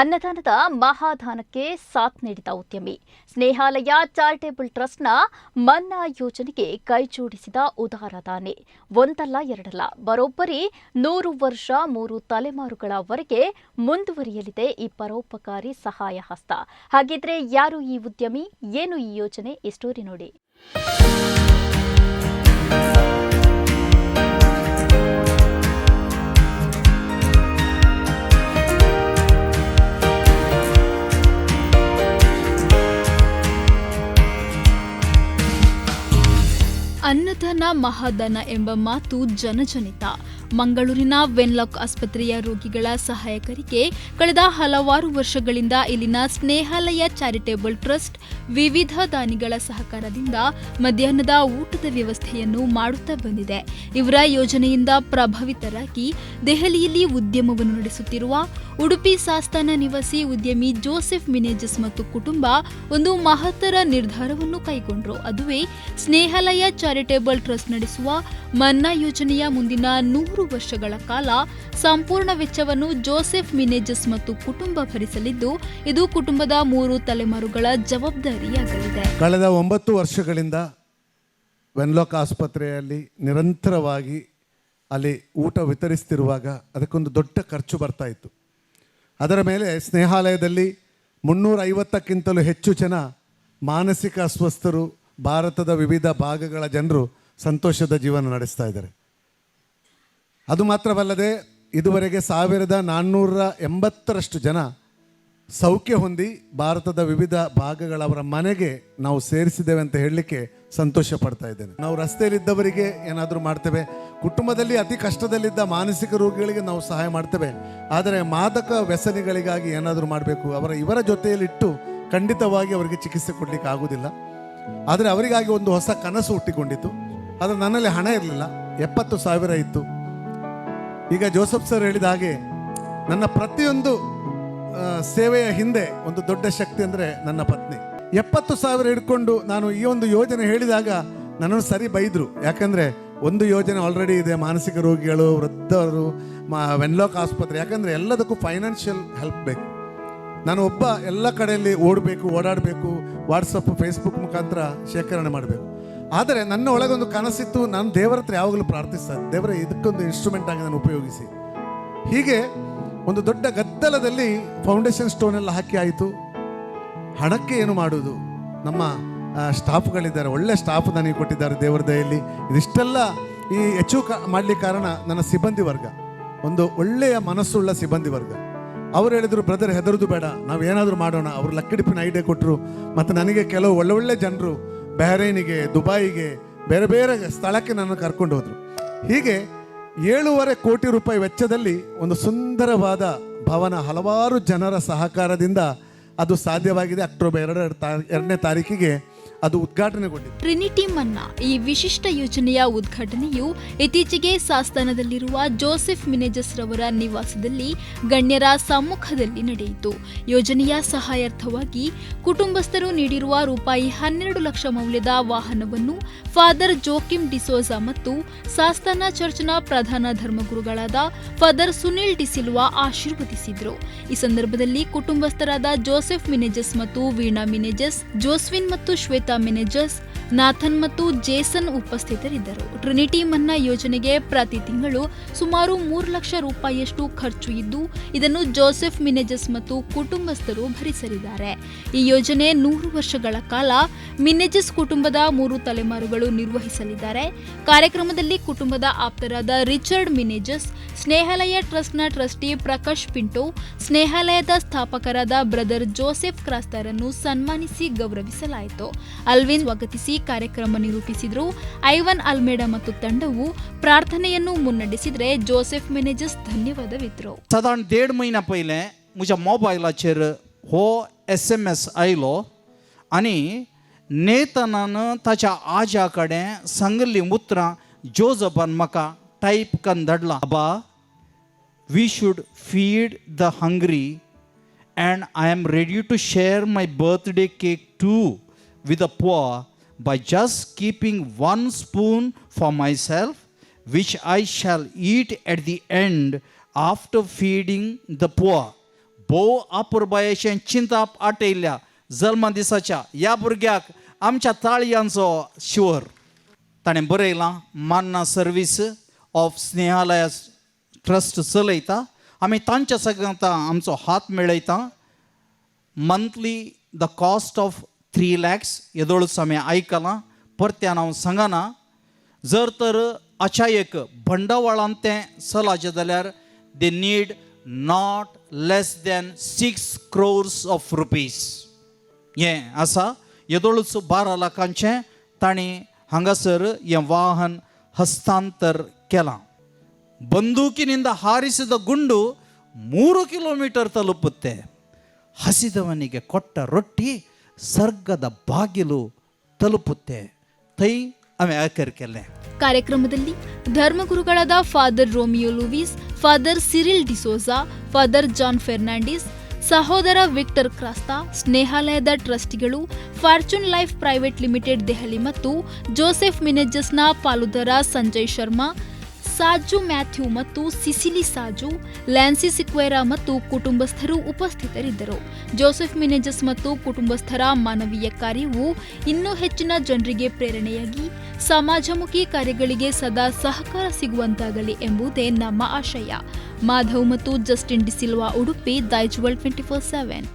ಅನ್ನದಾನದ ಮಹಾದಾನಕ್ಕೆ ಸಾಥ್ ನೀಡಿದ ಉದ್ಯಮಿ. ಸ್ನೇಹಾಲಯ ಚಾರಿಟೇಬಲ್ ಟ್ರಸ್ಟ್ನ ಮನ್ನಾ ಯೋಜನೆಗೆ ಕೈಜೋಡಿಸಿದ ಉದಾರ ದಾನಿ. ಒಂದಲ್ಲ ಎರಡಲ್ಲ, ಬರೋಬ್ಬರಿ ನೂರು ವರ್ಷ ಮೂರು ತಲೆಮಾರುಗಳವರೆಗೆ ಮುಂದುವರಿಯಲಿದೆ ಈ ಪರೋಪಕಾರಿ ಸಹಾಯ ಹಸ್ತ. ಹಾಗಿದ್ರೆ ಯಾರು ಈ ಉದ್ಯಮಿ? ಏನು ಈ ಯೋಜನೆ? ಈ ನೋಡಿ. ಮಹಾದಾನ ಎಂಬ ಮಾತು ಜನಜನಿತ. ಮಂಗಳೂರಿನ ವೆನ್ಲಾಕ್ ಆಸ್ಪತ್ರೆಯ ರೋಗಿಗಳ ಸಹಾಯಕರಿಗೆ ಕಳೆದ ಹಲವಾರು ವರ್ಷಗಳಿಂದ ಇಲ್ಲಿನ ಸ್ನೇಹಾಲಯ ಚಾರಿಟೇಬಲ್ ಟ್ರಸ್ಟ್ ವಿವಿಧ ದಾನಿಗಳ ಸಹಕಾರದಿಂದ ಮಧ್ಯಾಹ್ನದ ಊಟದ ವ್ಯವಸ್ಥೆಯನ್ನು ಮಾಡುತ್ತಾ ಬಂದಿದೆ. ಇವರ ಯೋಜನೆಯಿಂದ ಪ್ರಭಾವಿತರಾಗಿ ದೆಹಲಿಯಲ್ಲಿ ಉದ್ಯಮವನ್ನು ನಡೆಸುತ್ತಿರುವ ಉಡುಪಿ ಸಾಸ್ತಾನ ನಿವಾಸಿ ಉದ್ಯಮಿ ಜೋಸೆಫ್ ಮಿನೇಜಸ್ ಮತ್ತು ಕುಟುಂಬ ಒಂದು ಮಹತ್ತರ ನಿರ್ಧಾರವನ್ನು ಕೈಗೊಂಡರು. ಅದುವೇ ಸ್ನೇಹಾಲಯ ಚಾರಿಟೇಬಲ್ ಟ್ರಸ್ಟ್ ನಡೆಸುವ ಮನ್ನಾ ಯೋಜನೆಯ ಮುಂದಿನ ನೂರು ವರ್ಷಗಳ ಕಾಲ ಸಂಪೂರ್ಣ ವೆಚ್ಚವನ್ನು ಜೋಸೆಫ್ ಮಿನೇಜಸ್ ಮತ್ತು ಕುಟುಂಬ ಭರಿಸಲಿದ್ದು, ಇದು ಕುಟುಂಬದ ಮೂರು ತಲೆಮಾರುಗಳ ಜವಾಬ್ದಾರಿಯಾಗಲಿದೆ. ಕಳೆದ ಒಂಬತ್ತು ವರ್ಷಗಳಿಂದ ವೆನ್ಲಾಕ್ ಆಸ್ಪತ್ರೆಯಲ್ಲಿ ನಿರಂತರವಾಗಿ ಅಲ್ಲಿ ಊಟ ವಿತರಿಸ್ತಿರುವಾಗ ಅದಕ್ಕೊಂದು ದೊಡ್ಡ ಖರ್ಚು ಬರ್ತಾ ಇತ್ತು. ಅದರ ಮೇಲೆ ಸ್ನೇಹಾಲಯದಲ್ಲಿ ಮುನ್ನೂರ ಐವತ್ತಕ್ಕಿಂತಲೂ ಹೆಚ್ಚು ಜನ ಮಾನಸಿಕ ಅಸ್ವಸ್ಥರು, ಭಾರತದ ವಿವಿಧ ಭಾಗಗಳ ಜನರು ಸಂತೋಷದ ಜೀವನ ನಡೆಸ್ತಾ ಇದ್ದಾರೆ. ಅದು ಮಾತ್ರವಲ್ಲದೆ ಇದುವರೆಗೆ ಸಾವಿರದ ನಾನ್ನೂರ ಎಂಬತ್ತರಷ್ಟು ಜನ ಸೌಖ್ಯ ಹೊಂದಿ ಭಾರತದ ವಿವಿಧ ಭಾಗಗಳವರ ಮನೆಗೆ ನಾವು ಸೇರಿಸಿದ್ದೇವೆ ಅಂತ ಹೇಳಲಿಕ್ಕೆ ಸಂತೋಷ ಪಡ್ತಾ ಇದ್ದೇನೆ. ನಾವು ರಸ್ತೆಯಲ್ಲಿದ್ದವರಿಗೆ ಏನಾದರೂ ಮಾಡ್ತೇವೆ, ಕುಟುಂಬದಲ್ಲಿ ಅತಿ ಕಷ್ಟದಲ್ಲಿದ್ದ ಮಾನಸಿಕ ರೋಗಿಗಳಿಗೆ ನಾವು ಸಹಾಯ ಮಾಡ್ತೇವೆ. ಆದರೆ ಮಾದಕ ವ್ಯಸನಿಗಳಿಗಾಗಿ ಏನಾದರೂ ಮಾಡಬೇಕು, ಅವರ ಇವರ ಜೊತೆಯಲ್ಲಿಟ್ಟು ಖಂಡಿತವಾಗಿ ಅವರಿಗೆ ಚಿಕಿತ್ಸೆ ಕೊಡಲಿಕ್ಕೆ ಆಗುವುದಿಲ್ಲ. ಆದರೆ ಅವರಿಗಾಗಿ ಒಂದು ಹೊಸ ಕನಸು ಹುಟ್ಟಿಕೊಂಡಿತ್ತು. ಆದರೆ ನನ್ನಲ್ಲಿ ಹಣ ಇರಲಿಲ್ಲ. ಎಪ್ಪತ್ತು ಸಾವಿರ ಇತ್ತು. ಈಗ ಜೋಸಫ್ ಸರ್ ಹೇಳಿದ ಹಾಗೆ, ನನ್ನ ಪ್ರತಿಯೊಂದು ಸೇವೆಯ ಹಿಂದೆ ಒಂದು ದೊಡ್ಡ ಶಕ್ತಿ ಅಂದರೆ ನನ್ನ ಪತ್ನಿ. ಎಪ್ಪತ್ತು ಸಾವಿರ ಹಿಡ್ಕೊಂಡು ನಾನು ಈ ಒಂದು ಯೋಜನೆ ಹೇಳಿದಾಗ ನನ್ನನ್ನು ಸರಿ ಬೈದರು. ಯಾಕಂದರೆ ಒಂದು ಯೋಜನೆ ಆಲ್ರೆಡಿ ಇದೆ, ಮಾನಸಿಕ ರೋಗಿಗಳು, ವೃದ್ಧರು, ಮಾ, ವೆನ್ಲಾಕ್ ಆಸ್ಪತ್ರೆ, ಯಾಕಂದರೆ ಎಲ್ಲದಕ್ಕೂ ಫೈನಾನ್ಷಿಯಲ್ ಹೆಲ್ಪ್ ಬೇಕು. ನಾನು ಒಬ್ಬ ಎಲ್ಲ ಕಡೆಯಲ್ಲಿ ಓಡಬೇಕು, ಓಡಾಡಬೇಕು ವಾಟ್ಸಪ್ ಫೇಸ್ಬುಕ್ ಮುಖಾಂತರ ಶೇಖರಣೆ ಮಾಡಬೇಕು. ಆದರೆ ನನ್ನ ಒಳಗೊಂದು ಕನಸಿತ್ತು, ನಾನು ದೇವರ ಹತ್ರ ಯಾವಾಗಲೂ ಪ್ರಾರ್ಥಿಸ್ತಾ. ದೇವರ, ಇದಕ್ಕೊಂದು ಇನ್ಸ್ಟ್ರೂಮೆಂಟ್ ಆಗಿ ನಾನು ಉಪಯೋಗಿಸಿ. ಹೀಗೆ ಒಂದು ದೊಡ್ಡ ಗದ್ದಲದಲ್ಲಿ ಫೌಂಡೇಶನ್ ಸ್ಟೋನ್ ಎಲ್ಲ ಹಾಕಿ ಆಯಿತು. ಹಣಕ್ಕೆ ಏನು ಮಾಡುವುದು? ನಮ್ಮ ಸ್ಟಾಫ್ಗಳಿದ್ದಾರೆ. ಒಳ್ಳೆ ಸ್ಟಾಫ್ ನನಗೆ ಕೊಟ್ಟಿದ್ದಾರೆ ದೇವರ ದಯಲ್ಲಿ ಇದಿಷ್ಟೆಲ್ಲ ಈ ಹೆಚ್ಚು ಕ, ಮಾಡಲಿಕ್ಕೆ ಕಾರಣ ನನ್ನ ಸಿಬ್ಬಂದಿ ವರ್ಗ. ಒಂದು ಒಳ್ಳೆಯ ಮನಸ್ಸುಳ್ಳ ಸಿಬ್ಬಂದಿ ವರ್ಗ. ಅವ್ರು ಹೇಳಿದ್ರು, ಬ್ರದರ್, ಹೆದರದು ಬೇಡ. ನಾವು ಏನಾದರೂ ಮಾಡೋಣ. ಅವರು ಲಕ್ಕಡಿಪಿನ ಐಡಿಯಾ ಕೊಟ್ಟರು ಮತ್ತು ನನಗೆ ಕೆಲವು ಒಳ್ಳೆ ಒಳ್ಳೆ ಜನರು ಬಹರೈನಿಗೆ ದುಬೈಗೆ, ಬೇರೆ ಬೇರೆ ಸ್ಥಳಕ್ಕೆ ನನ್ನ ಕರ್ಕೊಂಡು ಹೋದರು. ಹೀಗೆ ಏಳೂವರೆ ಕೋಟಿ ರೂಪಾಯಿ ವೆಚ್ಚದಲ್ಲಿ ಒಂದು ಸುಂದರವಾದ ಭವನ ಹಲವಾರು ಜನರ ಸಹಕಾರದಿಂದ ಅದು ಸಾಧ್ಯವಾಗಿದೆ ಅಕ್ಟೋಬರ್ ಎರಡರ ತಾ ಎರಡನೇ ತಾರೀಕಿಗೆ. ಅದು ಉದ್ಘಾಟನೆಗೊಂಡಿದೆ ಟ್ರಿನಿಟಿ ಮನ್ನಾ ಈ ವಿಶಿಷ್ಟ ಯೋಜನೆಯ ಉದ್ಘಾಟನೆಯು ಇತ್ತೀಚೆಗೆ ಸಾಸ್ತಾನದಲ್ಲಿರುವ ಜೋಸೆಫ್ ಮಿನೇಜಸ್ ರವರ ನಿವಾಸದಲ್ಲಿ ಗಣ್ಯರ ಸಮ್ಮುಖದಲ್ಲಿ ನಡೆಯಿತು. ಯೋಜನೆಯ ಸಹಾಯಾರ್ಥವಾಗಿ ಕುಟುಂಬಸ್ಥರು ನೀಡಿರುವ ರೂಪಾಯಿ ಹನ್ನೆರಡು ಲಕ್ಷ ಮೌಲ್ಯದ ವಾಹನವನ್ನು ಫಾದರ್ ಜೋಕಿಮ್ ಡಿಸೋಜಾ ಮತ್ತು ಸಾಸ್ತಾನ ಚರ್ಚ್ನ ಪ್ರಧಾನ ಧರ್ಮಗುರುಗಳಾದ ಫಾದರ್ ಸುನಿಲ್ ಡಿಸಿಲ್ವಾ ಆಶೀರ್ವದಿಸಿದ್ರು. ಈ ಸಂದರ್ಭದಲ್ಲಿ ಕುಟುಂಬಸ್ಥರಾದ ಜೋಸೆಫ್ ಮಿನೇಜಸ್ ಮತ್ತು ವೀಣಾ ಮಿನೇಜಸ್, ಜೋಸ್ವಿನ್ ಮತ್ತು ಶ್ವೇತಾ ಮಿನೆಜಸ್ ನಾಥನ್ ಮತ್ತು ಜೇಸನ್ ಉಪಸ್ಥಿತರಿದ್ದರು. ಟ್ರಿನಿಟಿ ಮನ್ನಾ ಯೋಜನೆಗೆ ಪ್ರತಿ ತಿಂಗಳು ಸುಮಾರು ಮೂರು ಲಕ್ಷ ರೂಪಾಯಿಯಷ್ಟು ಖರ್ಚು ಇದ್ದು, ಇದನ್ನು ಜೋಸೆಫ್ ಮಿನೆಜಸ್ ಮತ್ತು ಕುಟುಂಬಸ್ಥರು ಭರಿಸಲಿದ್ದಾರೆ. ಈ ಯೋಜನೆ ನೂರು ವರ್ಷಗಳ ಕಾಲ ಮಿನೆಜಸ್ ಕುಟುಂಬದ ಮೂರು ತಲೆಮಾರುಗಳು ನಿರ್ವಹಿಸಲಿದ್ದಾರೆ. ಕಾರ್ಯಕ್ರಮದಲ್ಲಿ ಕುಟುಂಬದ ಆಪ್ತರಾದ ರಿಚರ್ಡ್ ಮಿನೆಜಸ್, ಸ್ನೇಹಾಲಯ ಟ್ರಸ್ಟ್ನ ಟ್ರಸ್ಟಿ ಪ್ರಕಾಶ್ ಪಿಂಟೋ, ಸ್ನೇಹಾಲಯದ ಸ್ಥಾಪಕರಾದ ಬ್ರದರ್ ಜೋಸೆಫ್ ಕ್ರಾಸ್ತರನ್ನು ಸನ್ಮಾನಿಸಿ ಗೌರವಿಸಲಾಯಿತು. ಅಲ್ವಿನ್ ಸ್ವಾಗತಿಸಿ ಕಾರ್ಯಕ್ರಮ ನಿರೂಪಿಸಿದ್ರು ಐವನ್ ಅಲ್ಮೇಡ ಮತ್ತು ತಂಡವು ಪ್ರಾರ್ಥನೆಯನ್ನು ಮುನ್ನಡೆಸಿದ್ರೆ ಜೋಸೆಫ್ ಮೆನೆಜಸ್ ಧನ್ಯವಾದವಿದ್ರು साधारण देड महिना पयलें म्हज्या मोबायलाचेर हो एस एम एस आयलो आनी नेतनान ताच्या आज्या कडेन सांगिल्लीं उतरां जोजपान म्हाका टायप करून धाडलां बाबा we should feed the hungry and I am ready to share my birthday cake too with the poor by just keeping one spoon for myself, which I shall eat at the end after feeding the poor. भोव आपुरबायेचें चिंताप आटयल्या जल्म दिसाच्या ह्या भुरग्याक आमच्या ताळयांचो शिवर ताणें बरयलां मान्ना service of स्नेहालया trust चलयता आमी तांच्या सगळ्यांक आमचो हात मेळयता monthly the cost of three lakhs येदोळूच आमी आयकलां परत्यान हांव सांगना जर तर अचायक बंडवाळान तें चलाचें जाल्यार they need not less than six crores of rupees हें आसा येदोळूच बारा लाखांचें तांणी हांगासर हें वाहन ಹಸ್ತಾಂತರ ಕೆಲ ಬಂದೂಕಿನಿಂದ ಹಾರಿಸಿದ ಗುಂಡು ಮೂರು ಕಿಲೋಮೀಟರ್ ತಲುಪುತ್ತೆ ಹಸಿದವನಿಗೆ ಕೊಟ್ಟ ರೊಟ್ಟಿ ಸರ್ಗದ ಬಾಗಿಲು ತಲುಪುತ್ತೆ. ತೈ ಆಕರ್ಕೆಲ್ಲೆ. ಕಾರ್ಯಕ್ರಮದಲ್ಲಿ ಧರ್ಮಗುರುಗಳಾದ father Romeo Lewis, father Cyril D'Souza father John Fernandes, ಸಹೋದರ ವಿಕ್ಟರ್ ಕ್ರಾಸ್ತಾ, ಸ್ನೇಹಾಲಯದ ಟ್ರಸ್ಟಿಗಳು, Fortune Life Private Limited Delhi ಮತ್ತು ಜೋಸೆಫ್ ಮಿನೆಜಸ್ನ ಪಾಲುದಾರ ಸಂಜಯ್ ಶರ್ಮಾ ಸಾಜು, ಮ್ಯಾಥ್ಯೂ ಮತ್ತು ಸಿಸಿಲಿ ಸಾಜು, ಲ್ಯಾನ್ಸಿ ಸಿಕ್ವೇರಾ ಮತ್ತು ಕುಟುಂಬಸ್ಥರು ಉಪಸ್ಥಿತರಿದ್ದರು. ಜೋಸೆಫ್ ಮಿನೆಜಸ್ ಮತ್ತು ಕುಟುಂಬಸ್ಥರ ಮಾನವೀಯ ಕಾರ್ಯವು ಇನ್ನೂ ಹೆಚ್ಚಿನ ಜನರಿಗೆ ಪ್ರೇರಣೆಯಾಗಿ ಸಮಾಜಮುಖಿ ಕಾರ್ಯಗಳಿಗೆ ಸದಾ ಸಹಕಾರ ಸಿಗುವಂತಾಗಲಿ ಎಂಬುದೇ ನಮ್ಮ ಆಶಯ. ಮಾಧವ್ ಮತ್ತು Justin D'Silva Udupi Daiji world twenty four seven.